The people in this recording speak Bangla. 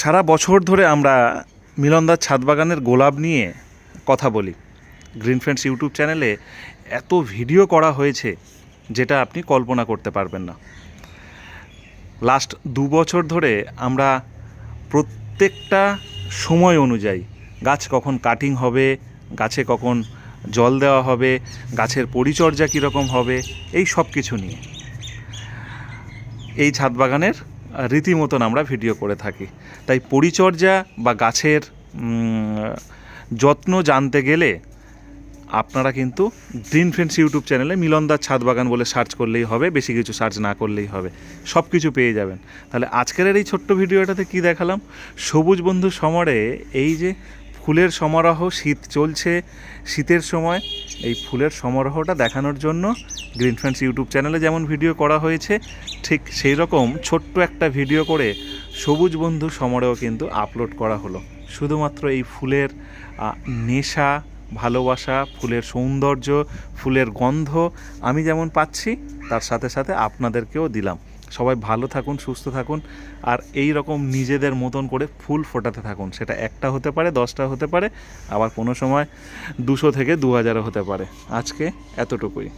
সারা বছর ধরে আমরা মিলনদার ছাদ বাগানের গোলাপ নিয়ে কথা বলি। গ্রিন ফ্রেন্ডস ইউটিউব চ্যানেলে এত ভিডিও করা হয়েছে যেটা আপনি কল্পনা করতে পারবেন না। লাস্ট দু বছর ধরে আমরা প্রত্যেকটা সময় অনুযায়ী গাছ কখন কাটিং হবে, গাছে কখন জল দেওয়া হবে, গাছের পরিচর্যা কীরকম হবে, এই সব কিছু নিয়ে। এই ছাদ বাগানের রীতিমতন আমরা ভিডিও করে থাকি। তাই পরিচর্যা বা গাছের যত্ন জানতে গেলে আপনারা কিন্তু গ্রিন ফ্রেন্ডস ইউটিউব চ্যানেলে মিলনদার ছাদ বাগান বলে সার্চ করলেই হবে, বেশি কিছু সার্চ না করলেই হবে। সব কিছু পেয়ে যাবেন। তাহলে আজকের এই ছোট্ট ভিডিওটাতে কি দেখালাম? সবুজ বন্ধু সমরে এই যে ফুলের সমারোহ, শীত চলছে, শীতের সময়। এই ফুলের সমারোহটা দেখানোর জন্য গ্রিন ফ্রেন্ডস ইউটিউব চ্যানেলে যেমন ভিডিও করা হয়েছে, ঠিক সেই রকম ছোট্ট একটা ভিডিও করে সবুজ বন্ধু সমারোহ কিন্তু আপলোড করা হলো। শুধুমাত্র এই ফুলের নেশা, ভালোবাসা, ফুলের সৌন্দর্য, ফুলের গন্ধ আমি যেমন পাচ্ছি, তার সাথে সাথে আপনাদেরকেও দিলাম। সবাই ভালো থাকুন, সুস্থ থাকুন, আর এই রকম নিজেদের মতন করে ফুল ফোটাতে থাকুন। সেটা একটা হতে পারে, দশটা হতে পারে, আবার কোনো সময় দুশো থেকে দু হাজারও হতে পারে। আজকে এতটুকুই।